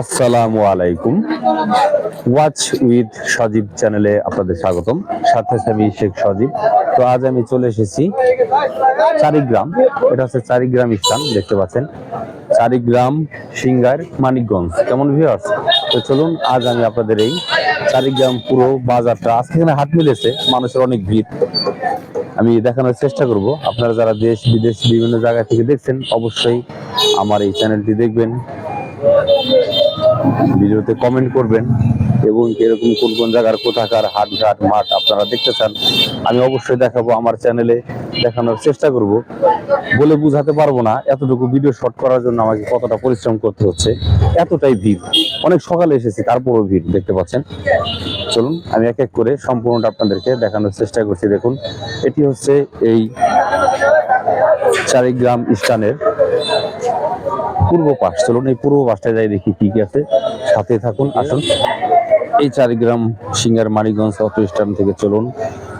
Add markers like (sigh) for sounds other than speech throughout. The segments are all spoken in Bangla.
আসসালামু আলাইকুম। ওয়াচ উইথ সজীব চ্যানেলে আপনাদের স্বাগতম। সাথে আমি শেখ সজীব। তো আজ আমি চলে এসেছি চারিগ্রাম। এটা হচ্ছে চারিগ্রাম স্থান, দেখতে পাচ্ছেন। চারিগ্রাম সিঙ্গার মানিকগঞ্জ। কেমন ভিউয়ার্স তো চলুন, আজ আমি আপনাদের এই চারিগ্রাম পুরো বাজারটা, আজকে এখানে হাট মিলেছে, মানুষের অনেক ভিড়। আমি দেখানোর চেষ্টা করব। আপনারা যারা দেশ বিদেশ বিভিন্ন জায়গা থেকে দেখছেন, অবশ্যই আমার এই চ্যানেলটি দেখবেন। ভিডিওতে কমেন্ট করবেন এবং এরকম কোন কোন জায়গার কোথাকার হাট ঘাট, মাঠ আপনারা দেখতে চান, আমি অবশ্যই দেখাবো আমার চ্যানেলে দেখানোর চেষ্টা করব। বলে বুঝাতে পারব না এতটুকু ভিডিও শর্ট করার জন্য আমাকে কতটা পরিশ্রম করতে হচ্ছে, এতটাই ভিড়। অনেক সকালে এসেছি, তারপরও ভিড়, দেখতে পাচ্ছেন? চলুন, আমি এক এক করে সম্পূর্ণটা আপনাদেরকে দেখানোর চেষ্টা করছি। দেখুন, এটি হচ্ছে এই চারিগ্রাম স্টানের পূর্ব পাশ, চলুন এই পূর্ব পাশটায় যাই দেখি কি কি আছে। সাথে থাকুন, আসুন। এই চারিগ্রাম সিঙ্গার মানিকগঞ্জ অটো স্ট্যান্ড থেকে চলুন।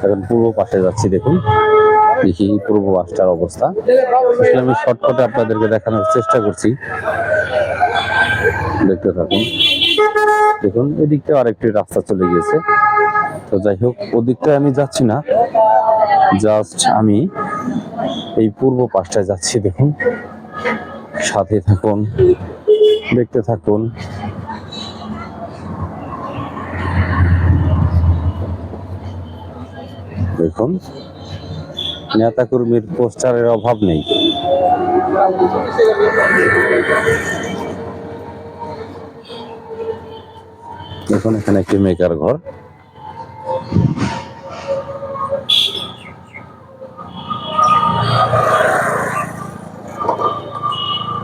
এখন পূর্ব পাশে যাচ্ছি, দেখুন। দেখি পূর্ব পাশটার অবস্থা। আসলে আমি শর্টকাটে আপনাদেরকে দেখানোর চেষ্টা করছি। দেখতে থাকুন। দেখুন এদিকটা আরেকটি রাস্তা চলে গিয়েছে। তো যাই হোক, ওদিকটায় আমি যাচ্ছি না। জাস্ট আমি এই পূর্ব পাশটায় যাচ্ছি, দেখুন। সাথে থাকুন, দেখতে থাকুন। দেখুন নেতা কর্মীর পোস্টারের অভাব নেই। দেখুন, এখানে একটি মেকার ঘর।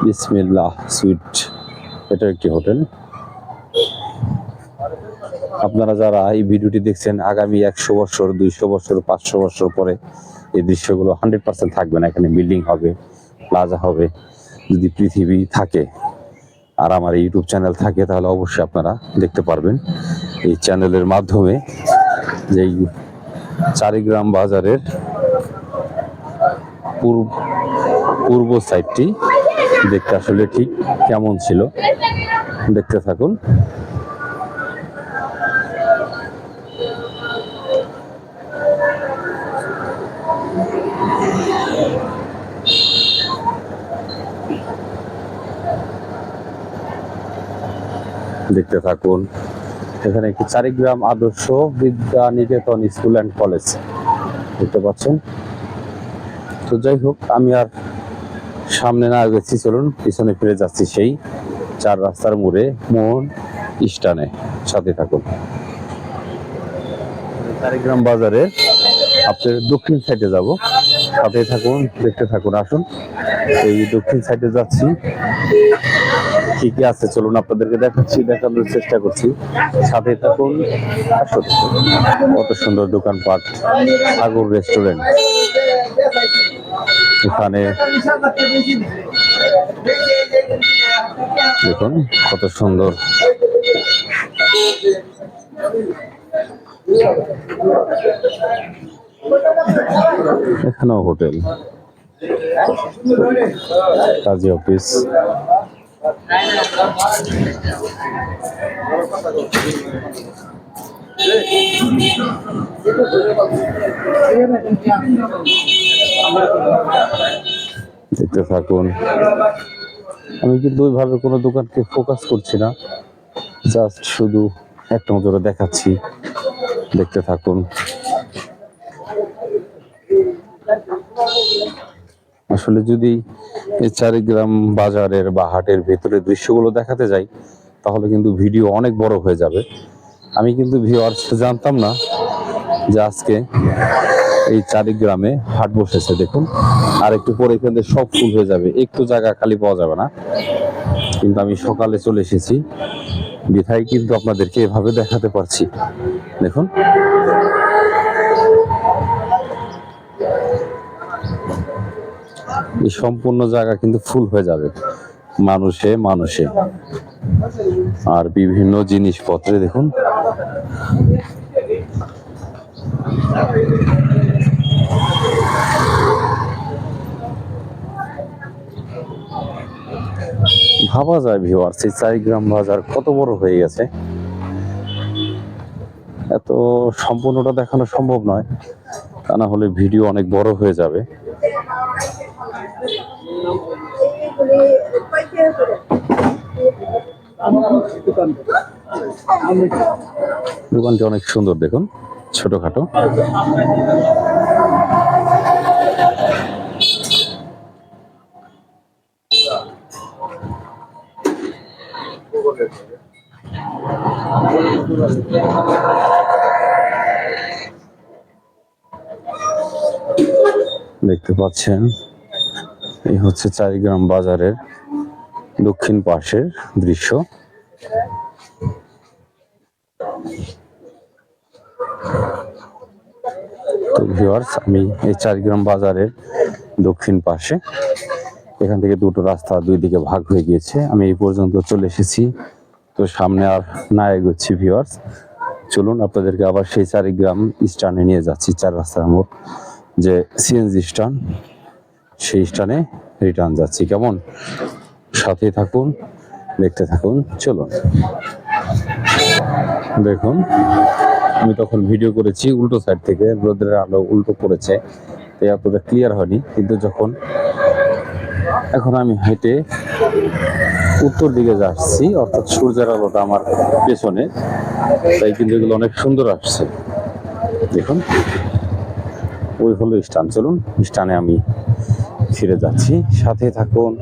বিসমিল্লাহ, সুইট। এটা একটি হোটেল। আপনারা যারা এই ভিডিওটি দেখছেন, আগামী একশো বছর, দুইশো বছর, পাঁচশো বছর পরে এই দৃশ্যগুলো হান্ড্রেড পার্সেন্ট থাকবে না। এখানে বিল্ডিং হবে, প্লাজা হবে, যদি পৃথিবী থাকে আর আমার ইউটিউব চ্যানেল থাকে, তাহলে অবশ্যই আপনারা দেখতে পারবেন। এই চ্যানেলের মাধ্যমে যে চারিগ্রাম বাজারের পূর্ব পূর্ব সাইডটি দেখতে আসলে ঠিক কেমন ছিল। দেখতে থাকুন। দেখতে থাকুন। এখানে একটি চারিগ্রাম আদর্শ Vidya Niketan school and college. দেখতে পাচ্ছেন। তো যাই হোক, আমি আর সামনে না গেছি, চলুন, পিছনে ফিরে যাচ্ছি সেই চার রাস্তার মোড়ে মোহন স্টানে সাথে থাকুন। চারিগ্রাম বাজারে আপনার দক্ষিণ সাইডে যাব। সাথে থাকুন, দেখতে থাকুন, আসুন। এই দক্ষিণ সাইডে যাচ্ছি। কি কি আছে? চলুন আপনাদেরকে দেখাচ্ছি, দেখানোর চেষ্টা করছি। সাথে থাকুন, আসুন। কত সুন্দর দোকানপাট সাগর রেস্টুরেন্ট। এখানে দেখুন কত সুন্দর। এখানেও হোটেল। কাজী অফিস। দেখতে থাকুন। আমি কিন্তু ওইভাবে কোনো দোকানকে ফোকাস করছি না। জাস্ট শুধু একটা নজরে দেখাচ্ছি। দেখতে থাকুন। আসলে যদি এই চারিগ্রাম বাজারের বা হাটের ভেতরে দৃশ্যগুলো দেখাতে যাই, তাহলে কিন্তু ভিডিও অনেক বড় হয়ে যাবে। আমি কিন্তু ভিউয়ার্স জানতাম না যে আজকে এই চারিগ্রামে হাট বসেছে, দেখুন। আর একটু পরে এখান থেকে সব ফুল হয়ে যাবে। একটু জায়গা খালি পাওয়া যাবে না। কিন্তু আমি সকালে চলে এসেছি। বিধায় কিন্তু আপনাদেরকে এভাবে দেখাতে পারছি। দেখুন। এই সম্পূর্ণ জায়গা কিন্তু ফুল হয়ে যাবে। মানুষে মানুষে। আর বিভিন্ন জিনিসপত্রে, দেখুন। ভাবা যায় ভিওয়ার্স এই চারিগ্রাম বাজার কত বড় হয়ে গেছে? এত সম্পূর্ণটা দেখানো সম্ভব নয়। তা না হলে ভিডিও অনেক বড় হয়ে যাবে। দোকানটি অনেক সুন্দর দেখুন, ছোটখাটো। দেখতে পাচ্ছেন, এই হচ্ছে চারিগ্রাম বাজারের দক্ষিণ পাশের দৃশ্য। তো আমি এই চারিগ্রাম বাজারের দক্ষিণ পাশে এখান থেকে দুটো রাস্তা দুই দিকে ভাগ হয়ে গিয়েছে। আমি এই পর্যন্ত চলে এসেছি। তো সামনে আর না এগোচ্ছি ভিউয়ার্স চলুন, আপনাদেরকে আবার সেই চারিগ্রাম স্ট্যান্ডে নিয়ে যাচ্ছি। চার রাস্তার মোড় যে সিএনজি স্ট্যান্ড, সেই স্ট্যান্ডে রিটার্ন যাচ্ছি। কেমন? সাথে থাকুন, দেখতে থাকুন। চলুন। দেখুন, আমি তখন ভিডিও করেছি উল্টো সাইড থেকে। রোদের আলো উল্টো পড়েছে, তাই আপনাদের ক্লিয়ার হয়নি। কিন্তু যখন এখন আমি হেঁটে উত্তর দিকে যাচ্ছি, অর্থাৎ সূর্যের আলোটা আমার পেছনে। তাই কিন্তু এগুলো অনেক সুন্দর আসছে। দেখুন, ওই হলো স্টান চলুন স্টানে আমি ফিরে যাচ্ছি। সাথে থাকুন,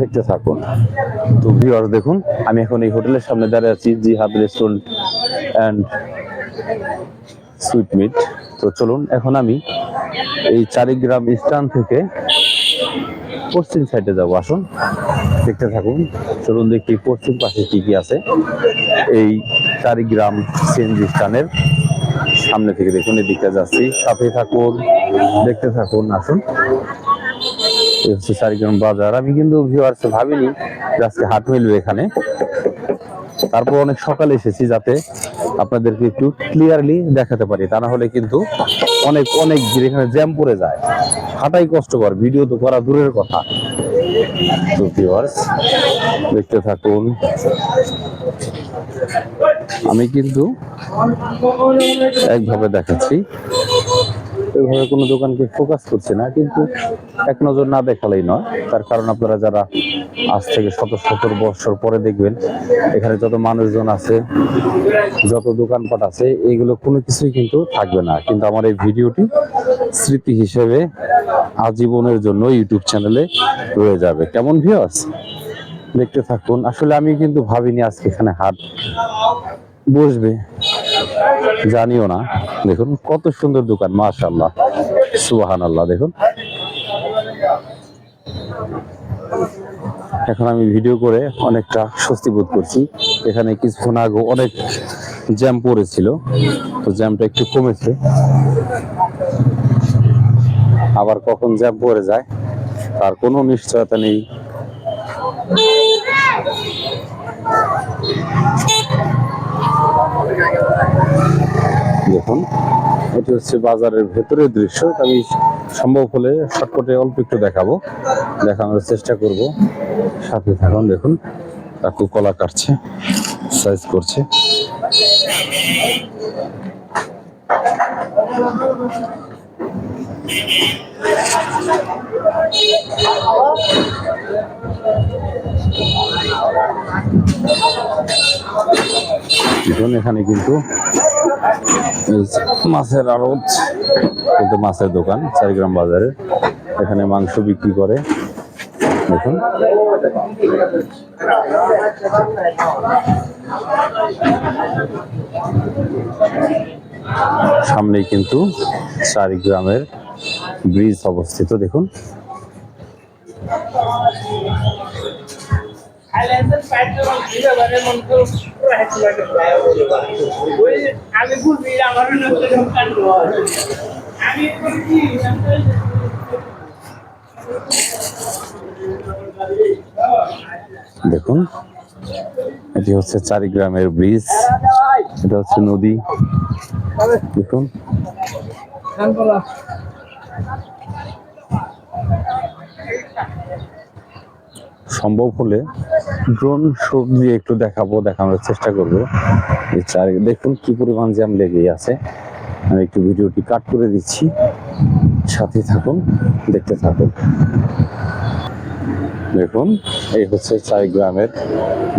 দেখতে থাকুন। তো ভিউয়ার দেখুন, আমি এখন এই হোটেলের সামনে দাঁড়িয়ে আছি, জিহাদ রেস্টুরেন্ট অ্যান্ড সুইট মিট। তো চলুন, এখন আমি এই চারিগ্রাম স্টান থেকে পশ্চিম সাইডে যাব, আসুন। দেখতে থাকুন। চলুন দেখি পশ্চিম পাশে কি কি আছে। এই চারিগ্রাম সিএনজি স্টানের সামনে থেকে দেখুন এদিকে যাচ্ছি। সাথে থাকুন, দেখতে থাকুন, আসুন। হচ্ছে চারিগ্রাম বাজার। আমি কিন্তু ভিউয়ার্স ভাবিনি যে আজকে হাট মিলবে এখানে। তারপর অনেক সকালে এসেছি যাতে আপনাদেরকে একটু ক্লিয়ারলি দেখাতে পারি। তা না হলে কিন্তু অনেক অনেক এখানে জ্যাম পড়ে যায়। হাঁটাই কষ্টকর ভিডিও তো করা দূরের কথা। দেখতে থাকুন। আমি কিন্তু একভাবে দেখাচ্ছি। ওইভাবে কোনো দোকানকে ফোকাস করছে না, কিন্তু এক নজর না দেখালেই নয়। তার কারণ আপনারা যারা আজ থেকে শত সত্তর বছর পরে দেখবেন, এখানে যত মানুষজন আছে, যত দোকানপাট আছে এইগুলো কোনো কিছুই কিন্তু থাকবে না। কিন্তু আমার এই ভিডিওটি স্মৃতি হিসেবে আজীবনের জন্য ইউটিউব চ্যানেলে রয়ে যাবে। কেমন ভিউয়ার্স দেখতে থাকুন। আসলে আমি কিন্তু ভাবিনি আজকে এখানে হাট বসবে। জানিও না। দেখুন, কত সুন্দর দোকান মাশাল্লাহ সুবাহান আল্লাহ দেখুন। এখন আমি ভিডিও করে অনেকটা স্বস্তি বোধ করছি। এখানে কিছুক্ষণ আগে অনেক জ্যাম পড়েছিল, তো জ্যামটা একটু কমেছে। আবার কখন জ্যাম পড়ে যায়, তার কোনো নিশ্চয়তা নেই। দেখুন, এটি হচ্ছে বাজারের ভেতরের দৃশ্য। আমি সম্ভব হলে শর্টকটে অল্প একটু দেখাবো। দেখানোর চেষ্টা করব। সাথে থাকুন, দেখুন। কাকু কলা কাটছে সাইজ করছে। দেখুন, এখানে কিন্তু মাছের আড়ত, কিন্তু মাছের দোকান, চারিগ্রাম বাজারে। এখানে মাংস বিক্রি করে। দেখুন। সামনেই কিন্তু চারিগ্রামের ব্রিজ অবস্থিত দেখুন। আমি বুঝি দেখুন, এটি হচ্ছে চারিগ্রামের ব্রিজ এটা হচ্ছে নদী। দেখুন। সম্ভব হলে ড্রোন শট দিয়ে একটু দেখাবো, দেখানোর চেষ্টা করব। চারি, দেখুন কি পরিমাণ জ্যাম লেগেই আছে। আমি একটু ভিডিওটি কাট করে দিচ্ছি। সাথে থাকুন, দেখতে থাকুন। দেখুন, এই হচ্ছে চাই গ্রামের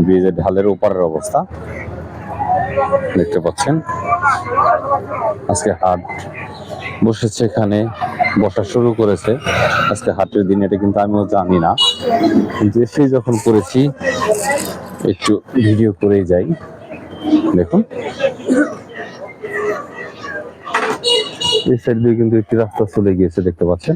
ব্রিজের ঢালের ওপারের অবস্থা। দেখতে পাচ্ছেন, আজকে হাট বসেছে এখানে, বসা শুরু করেছে। আজকে হাটের দিন, এটা কিন্তু আমিও জানি না। কিন্তু এসে যখন করেছি, একটু ভিডিও করেই যাই। দেখুন। এই সাইড দিয়ে কিন্তু একটি রাস্তা চলে গিয়েছে, দেখতে পাচ্ছেন।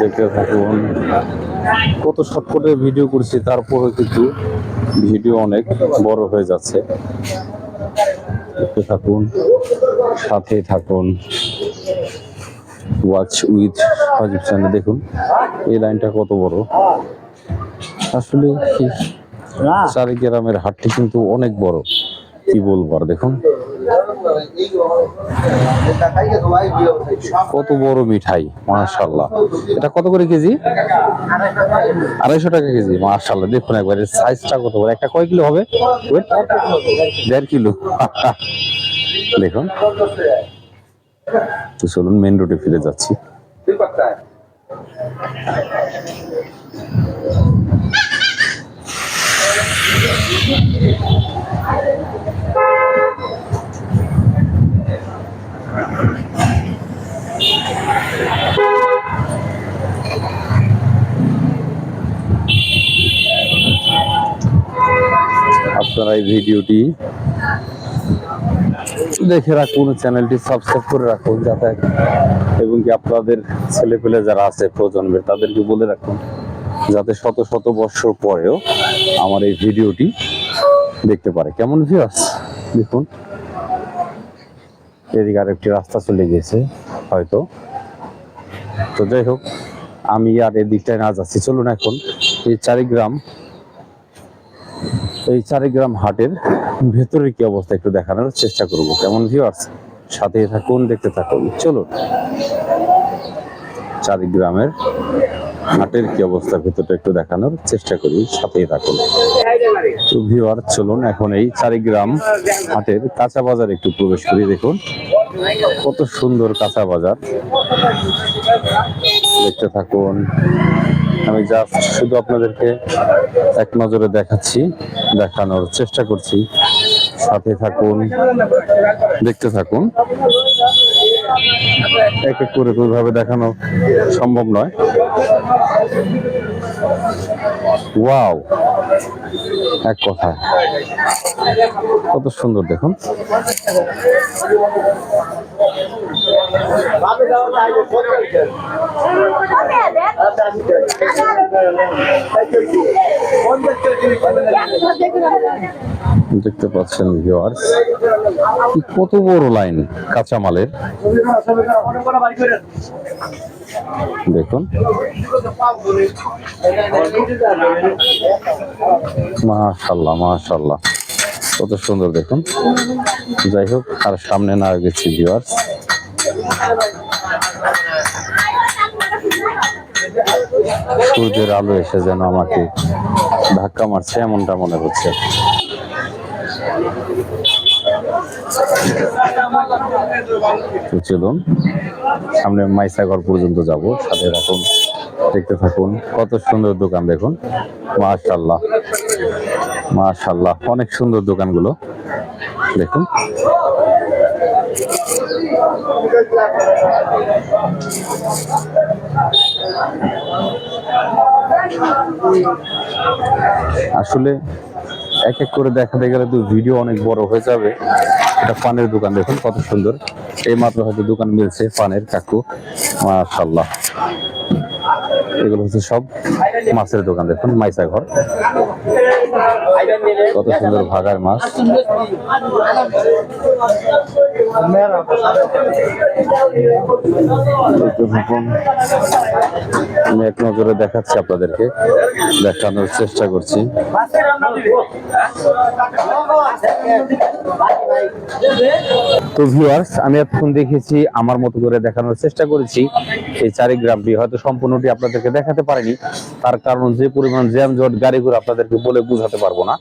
দেখতে থাকুন। কত শর্টকাটে ভিডিও করছি তারপরে কিন্তু ভিডিও অনেক বড় হয়ে যাচ্ছে। দেখতে থাকুন সাথে থাকুন। ওয়াচ উইথ সজীব চ্যানেল দেখুন এই লাইনটা কত বড়। আসলে চারি গ্রামের হাটটি কিন্তু অনেক বড় কি বলব আর দেখুন। কত বড় মিঠাই মাশাল্লাহ এটা কত করে কেজি? আড়াইশো টাকা কেজি মাশাল্লাহ দেখুন একবারে সাইজটা কত বড়। একটা কয় কিলো হবে? দেড় কিলো। (laughs) দেখুন। তো চলুন মেন রোডে ফিরে যাচ্ছি আপনারা এই ভিডিওটি। দেখে রাখুন, চ্যানেলটি সাবস্ক্রাইব করে রাখুন যাতে এবং কি আপনাদের ছেলেপেলে যারা আছে প্রজন্মের তাদেরকে বলে রাখুন, যাতে শত শত বছর পরেও আমার এই ভিডিওটি দেখতে পারে। কেমন ভিউয়ার্স দেখুন। এদিকে আরেকটি রাস্তা চলে গেছে, হয়তো। তো যাই হোক, আমি আর এদিকটায় না যাচ্ছি। চলুন এখন এই চারিগ্রাম এই চারিগ্রাম হাটের ভেতরের কি অবস্থা একটু দেখানোর চেষ্টা করব। কেমন ভিউয়ার্স সাথে থাকুন, দেখতে থাকুন। চলুন। চারিগ্রামের হাটের কি অবস্থা ভেতরটা একটু দেখানোর চেষ্টা করি, সাথেই থাকুন। তো ভিউয়ার চলুন এখন এই চারিগ্রাম হাটের কাঁচা বাজার একটু প্রবেশ করি, দেখুন। কত সুন্দর কাঁচা বাজার। দেখতে থাকুন। আমি জাস্ট শুধু আপনাদেরকে এক নজরে দেখাচ্ছি দেখানোর চেষ্টা করছি। সাথে থাকুন দেখতে থাকুন। এক এক করে তো ওইভাবে দেখানো সম্ভব নয়। ওয়াও, এক কথায়। কত সুন্দর দেখুন। দেখতে পাচ্ছেন কত বড় লাইন কাঁচামালের। দেখুন। মাশাল্লাহ মাশাল্লাহ কত সুন্দর দেখুন। যাই হোক, আর সামনে না গেছি ভিউয়ার্স সূর্যের আলো এসে যেন আমাকে ধাক্কা মারছে, এমনটা মনে হচ্ছে। তো চলুন সামনে মাইসাগর পর্যন্ত যাব। সাথে রাখুন দেখতে থাকুন। কত সুন্দর দোকান দেখুন। মাশাল্লাহ মাশাল্লাহ অনেক সুন্দর দোকানগুলো দেখুন। আসলে এক এক করে দেখাতে গেলে তো ভিডিও অনেক বড় হয়ে যাবে। এটা পানের দোকান, দেখুন কত সুন্দর। এই মাত্র হয়তো দোকান মিলছে পানের কাকু। মাশাল্লাহ এগুলো হচ্ছে সব মাছের দোকান, দেখুন, মাইসা ঘর। কত সুন্দর ভাগার মাছ। আমি এক নজরে দেখাচ্ছি আপনাদেরকে দেখানোর চেষ্টা করছি তো ভিউয়ার্স আমি এতক্ষণ দেখেছি, আমার মতো করে দেখানোর চেষ্টা করেছি। এই চারিগ্রামটি হয়তো সম্পূর্ণটি আপনাদেরকে দেখাতে পারিনি। তার কারণ যে পরিমাণ জ্যাম জট গাড়ি করে আপনাদেরকে বলে বুঝাতে পারব না।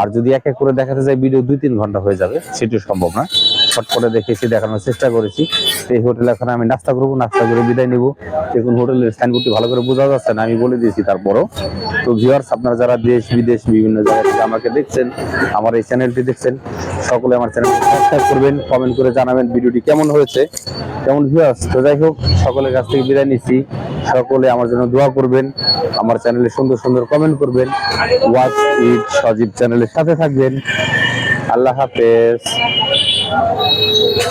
আর যদি এক এক করে দেখাতে যাই, ভিডিও দুই তিন ঘণ্টা হয়ে যাবে, সেটিও সম্ভব না। শর্টকাটে দেখেছি, দেখানোর চেষ্টা করেছি। এই হোটেলে এখন আমি নাস্তা করব, নাস্তা করে বিদায় নিব। দেখুন, হোটেলের সাইনবোর্ডটি ভালো করে বোঝা যাচ্ছে না, আমি বলে দিয়েছি তারপরও। তো ভিউয়ার্স আপনারা যারা দেশ, বিদেশ, বিভিন্ন জায়গা থেকে আমাকে দেখছেন, আমার এই চ্যানেলটি দেখছেন, সকলে আমার চ্যানেলটি সাবস্ক্রাইব করবেন কমেন্ট করে জানাবেন ভিডিওটি কেমন হয়েছে। কেমন ভিউয়ার্স তো যাই হোক, সকলের কাছ থেকে বিদায় নিচ্ছি। সকলে আমার জন্য দোয়া করবেন, আমার চ্যানেলে সুন্দর সুন্দর কমেন্ট করবেন। ওয়াচ ইট সজীব চ্যানেলের সাথে থাকবেন। আল্লাহ হাফেজ। Iyo.